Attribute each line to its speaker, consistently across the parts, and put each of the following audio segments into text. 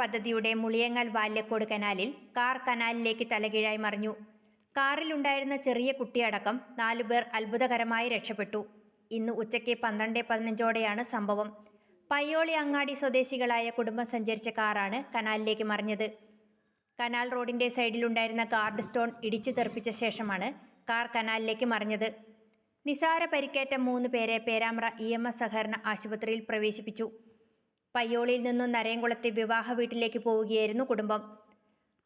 Speaker 1: പദ്ധതിയുടെ മുളിയങ്ങൽ വാല്യക്കോട് കനാലിൽ കാർ കനാലിലേക്ക് തലകീഴായി മറിഞ്ഞു. കാറിലുണ്ടായിരുന്ന ചെറിയ കുട്ടിയടക്കം നാലുപേർ അത്ഭുതകരമായി രക്ഷപ്പെട്ടു. ഇന്ന് ഉച്ചയ്ക്ക് പന്ത്രണ്ട് പതിനഞ്ചോടെയാണ് സംഭവം. പയ്യോളി അങ്ങാടി സ്വദേശികളായ കുടുംബം സഞ്ചരിച്ച കാറാണ് കനാലിലേക്ക് മറിഞ്ഞത്. കനാൽ റോഡിന്റെ സൈഡിലുണ്ടായിരുന്ന ഗാർഡ് സ്റ്റോൺ ഇടിച്ചു തെറിപ്പിച്ച ശേഷമാണ് കാർ കനാലിലേക്ക് മറിഞ്ഞത്. നിസാര പരിക്കേറ്റ മൂന്ന് പേരെ പേരാമ്പ്ര ഇ എം എസ് സഹകരണ ആശുപത്രിയിൽ പ്രവേശിപ്പിച്ചു. പയ്യോളിയിൽ നിന്നും നരയംകുളത്തെ വിവാഹ വീട്ടിലേക്ക് പോവുകയായിരുന്നു കുടുംബം.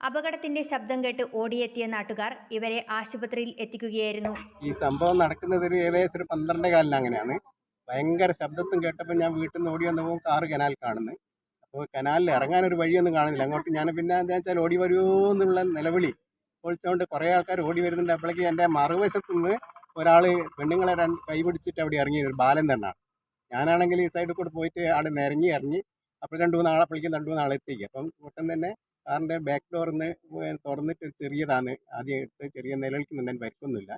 Speaker 1: അപകടത്തിന്റെ ശബ്ദം കേട്ട് ഓടിയെത്തിയ നാട്ടുകാർ ഇവരെ ആശുപത്രിയിൽ എത്തിക്കുകയായിരുന്നു.
Speaker 2: ഈ സംഭവം നടക്കുന്നത് ഏകദേശം ഒരു പന്ത്രണ്ടേ കാലിന് അങ്ങനെയാണ്. ഭയങ്കര ശബ്ദത്തും കേട്ടപ്പോൾ ഞാൻ വീട്ടിൽ നിന്ന് ഓടി വന്നപ്പോൾ കാറ് കനാൽ കാണുന്നു. അപ്പോൾ കനാലിൽ ഇറങ്ങാൻ ഒരു വഴിയൊന്നും കാണുന്നില്ല. അങ്ങോട്ട് ഞാൻ പിന്നെ എന്താ വെച്ചാൽ ഓടി വരുമോ എന്നുള്ള നിലവിളി ഒളിച്ചുകൊണ്ട് കുറേ ആൾക്കാർ ഓടി വരുന്നുണ്ട്. അപ്പോഴേക്ക് എന്റെ മറുവശത്തുനിന്ന് ഒരാൾ പെണ്ണുങ്ങളെ രണ്ട് കൈ പിടിച്ചിട്ട് അവിടെ ഇറങ്ങി. ഒരു ബാലൻ തന്നെയാണ്. ഞാനാണെങ്കിൽ ഈ സൈഡിൽ കൂടെ പോയിട്ട് അവിടെ നിരങ്ങി ഇറങ്ങി അപ്പോൾ രണ്ട് മൂന്ന് ആളെ അപ്പോഴേക്കും രണ്ട് മൂന്ന് ആളെ എത്തിക്കും. അപ്പം ഒട്ടും തന്നെ കാറിന്റെ ബാക്ക് ഡോറിന്ന് തുറന്നിട്ട് ചെറിയതാണ്. ആദ്യം എടുത്ത് ചെറിയ നിലനിൽക്കുന്നുണ്ട് അതിന് പരിക്കൊന്നുമില്ല.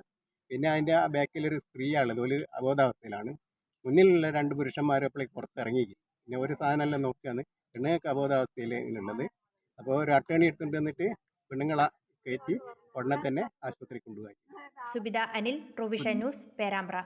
Speaker 2: പിന്നെ അതിന്റെ ആ ബാക്കിലൊരു സ്ത്രീയാണ് ഒരു അബോധാവസ്ഥയിലാണ്. മുന്നിലുള്ള രണ്ട് പുരുഷന്മാരും അപ്പോഴേക്ക് പുറത്തിറങ്ങി പിന്നെ ഒരു സാധനമെല്ലാം നോക്കിയാണ് പെണ്ണുങ്ങൾക്ക് അബോധാവസ്ഥയിലുള്ളത് അപ്പോൾ ഒരു അട്ടേണി എടുത്തുകൊണ്ട് വന്നിട്ട് പെണ്ണുങ്ങളെ കയറ്റി ഉടനെ തന്നെ ആശുപത്രി കൊണ്ടുപോയി.
Speaker 1: Subitha Anil provision news Perambra.